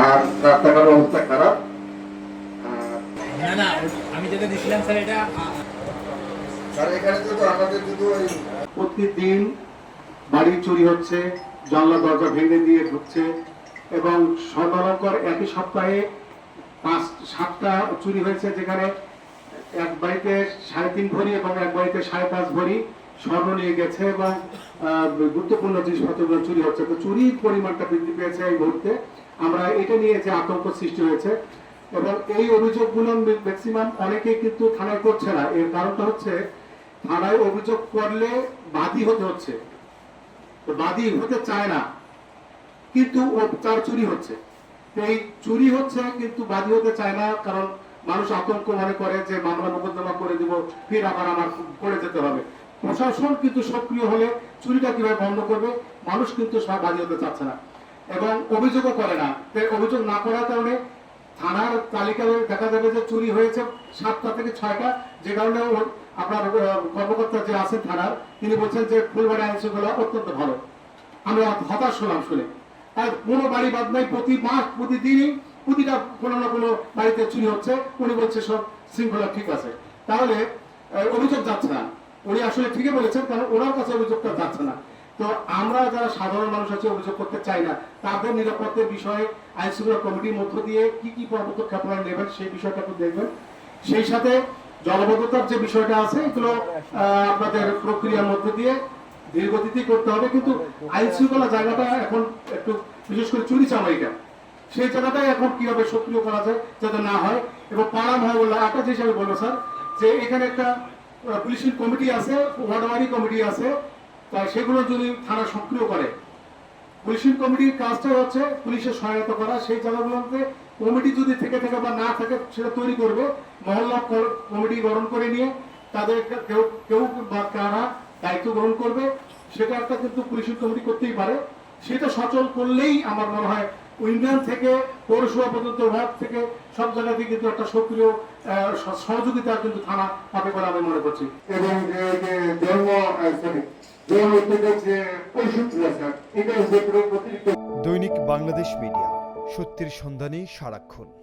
আর রাস্তাঘাটের অবস্থা খারাপ। না না আমি যেটা দিছিলাম স্যার এটা স্যার এখানে তো আমাদের শুধু প্রতিদিন বাড়ি চুরি হচ্ছে জানলা দরজা ভেঙে দিয়ে ঢুকছে এবং সর্বালঙ্কর একই সপ্তাহে পাঁচ সাতটা চুরি হয়েছে যেখানে এক বাড়িতে সাড়ে তিন ভরি এবং এক বাড়িতে সাড়ে পাঁচ ভরি। স্বর্ণ নিয়ে গেছে এবং গুরুত্বপূর্ণ জিনিসপত্রগুলো চুরি হচ্ছে। তো চুরির পরিমাণটা বৃদ্ধি পেয়েছে এই মুহূর্তে। আমরা এটা নিয়ে যে আতঙ্ক সৃষ্টি হয়েছে, এবং এই অভিযোগগুলো ম্যাক্সিমাম অনেকেই কিন্তু থানায় করছে না। এর কারণটা হচ্ছে, থানায় অভিযোগ করলে বাদী হতে হচ্ছে। হতে চায় না, কিন্তু তার চুরি হচ্ছে। এই চুরি হচ্ছে, কিন্তু বাদী হতে চায় না, কারণ মানুষ আতঙ্ক মনে করে যে, মামলা মোকদ্দমা করে দিব, ফির আবার আমার করে যেতে হবে। প্রশাসন কিন্তু সক্রিয় হলে চুরিটা কীভাবে বন্ধ করবে, মানুষ কিন্তু সব চাচ্ছে না। এবং অভিযোগও করে না। অভিযোগ না করার কারণে থানার তালিকায় দেখা যাবে যে চুরি হয়েছে সাতটা থেকে ছয়টা। যে কারণে আপনার কর্মকর্তা যে আছেন থানার, তিনি বলছেন যে ফুলবাড়ি আইন শৃঙ্খলা অত্যন্ত ভালো। আমি হতাশ হলাম শুনে। আর কোনো বাড়ি বাদ নাই, প্রতি মাস, প্রতিদিনই প্রতিটা কোনো না কোনো বাড়িতে চুরি হচ্ছে। উনি বলছে সব শৃঙ্খলা ঠিক আছে। তাহলে অভিযোগ যাচ্ছে না। উনি আসলে ঠিকই বলেছেন, কারণ ওনার কাছে অভিযোগটা যাচ্ছে না। তো আমরা যারা সাধারণ মানুষ আছে, অভিযোগ করতে চাই না। তাদের নিরাপত্তার বিষয়ে আইন শৃঙ্খলা কমিটির মধ্য দিয়ে কি কি পদক্ষেপ আপনারা নেবেন, সেই বিষয়টা একটু দেখবেন। সেই সাথে জলবদ্ধতার যে বিষয়টা আছে, এগুলো আপনাদের প্রক্রিয়ার মধ্য দিয়ে ধীরগতিতেই করতে হবে। কিন্তু আইন শৃঙ্খলা জায়গাটা এখন একটু, বিশেষ করে চুরি চামারিটা, সেই জায়গাটাই এখন কীভাবে সক্রিয় করা যায় যাতে না হয়। এবং পাড়া মহল্লা একটা জিনিস আমি বলব, স্যার, যে এখানে একটা আহ, পুলিশিং কমিটি আছে ওয়ার্ডওয়ারি কমিটি আছে তাই সেগুলো যদি থানা সক্রিয় করে পুলিশিং কমিটির কাজটা হচ্ছে পুলিশের সহায়তা করা সেই জায়গাগুলোতে কমিটি যদি থেকে থাকে বা না থাকে সেটা তৈরি করবে মহল্লা কমিটি গঠন করে নিয়ে তাদের কেউ কেউ বা কারা দায়িত্ব গ্রহণ করবে সেটা একটা কিন্তু পুলিশের কমিটি করতেই পারে। সেটা সচল করলেই আমার মনে হয় ইউনিয়ন থেকে পৌরসভা পর্যন্ত ভাগ থেকে সব জায়গাতে কিন্তু একটা সক্রিয় সহযোগিতা কিন্তু থানা পাবে বলে আমি মনে করছি। এবং ধর্ম ধর্ম যে আছে। এটা দৈনিক বাংলাদেশ মিডিয়া সত্যের সন্ধানে সারাক্ষণ।